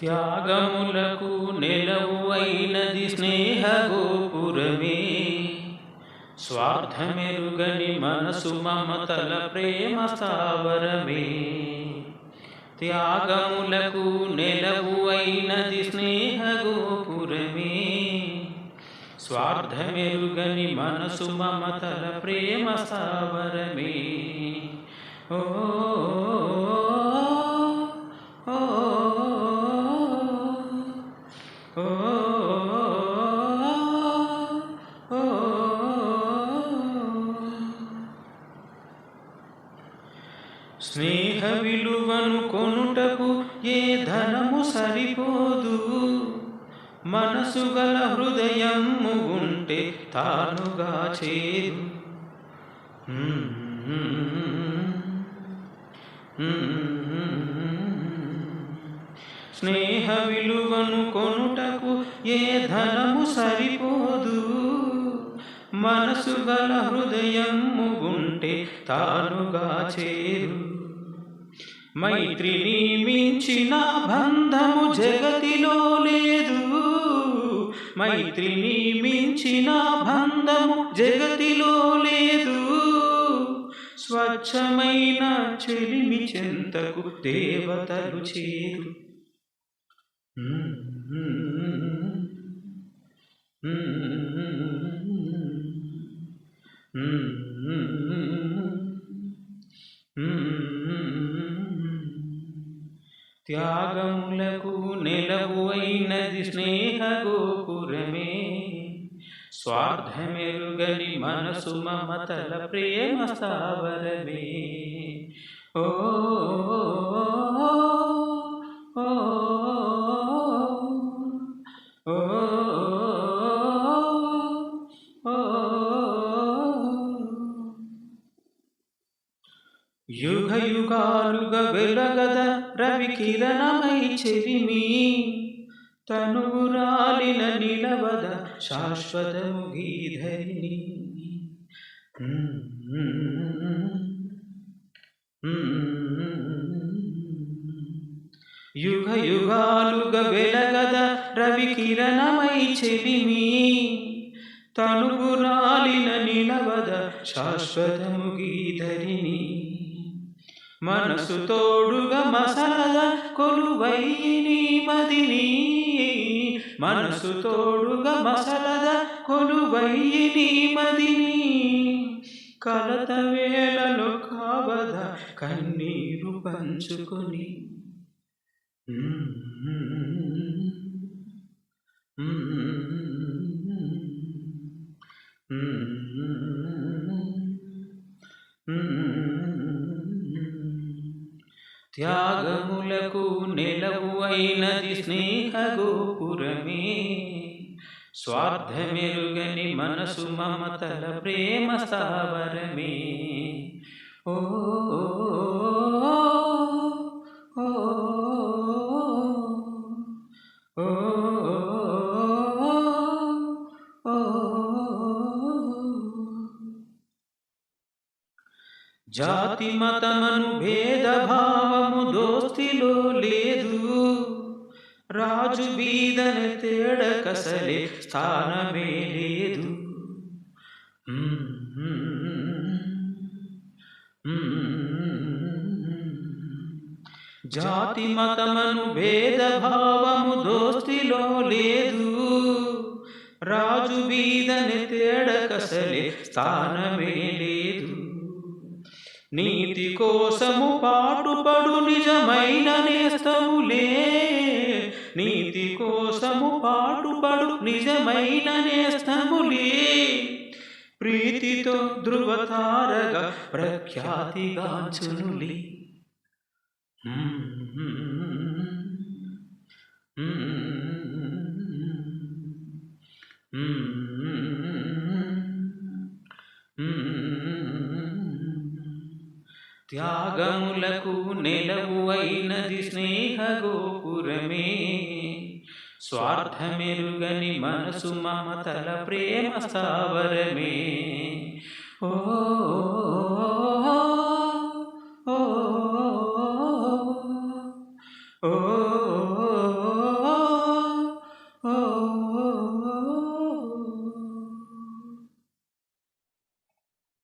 త్యాగములకు నెలవు అయినది స్నేహ గోపురమే స్వార్థమెరుగని మనసు మమతల ప్రేమ స్థావరమే. త్యాగములకు నెలవు అయినది స్నేహ గోపురమే స్వార్థమెరుగని మనసు మమతల ప్రేమ స్థావరమే. ఓ, స్నేహ విలువను కొనుటకు ఏ ధనము సరిపోదు. మనసు గల హృదయము ఉంటే తానుగా చేరు స్నేహ విలువను కొనుటకు ఏ ధనము సరిపోదు. మనసు గల హృదయము ఉంటే తానుగా చేరు. మైత్రిని మించిన బంధము జగతిలో లేదు. మైత్రిని మించిన బంధము జగతిలో లేదు. స్వచ్ఛమైన చెలిమి చెంతకు దేవతలు చేరు. త్యాగములకు నెలవు అయినది స్నేహ గోపురమే స్వార్థమెరుగని మనసు మమతల ప్రేమ స్థావరమే. ఓ, యుగ యుగాలుగ వెలగద రవి కిరణమై చెరిమి తనువు రాలిన నిలవద శాశ్వతము గీధరిని యుగ యుగాలుగ వెలగద రవి కిరణమై చెరిమి తనువు రాలిన నిలవద శాశ్వతము గీధరిని మనసు తోడుగా మసలద కొలువైని మదిని. మనసు తోడుగా మసలద కొలువైని మదిని. కలత వేళలో కావద కన్నీరు పంచుకొని. త్యాగములకు నెలవు అయినది స్నేహ గోపురమే స్వార్థమెరుగని మనసు మమతల ప్రేమ స్థావరమే ఓ ఓ, ఓ, ఓ, ఓ, జాతి మతమను భేదభావము దోస్తిలో లేదు రాజు బీదన తేడ కసలే స్థానమే లేదు జాతి మతమను భేదభావము దోస్తిలో లేదు రాజు బీదని తేడ కసలే స్థానమే లేదు నీతి కోసము పాటుపడు నిజమైన నేస్తములే. నీతి కోసము పాటుపడు నిజమైన నేస్తములే. ప్రీతితో ధృవతారగా ప్రఖ్యాతిగాంచునులే. త్యాగములకు నెలవు అయినది స్నేహ గోపురమే స్వార్థమెరుగని మనసు మమతల ప్రేమ స్థావరమే. ఓ ఓ ఓ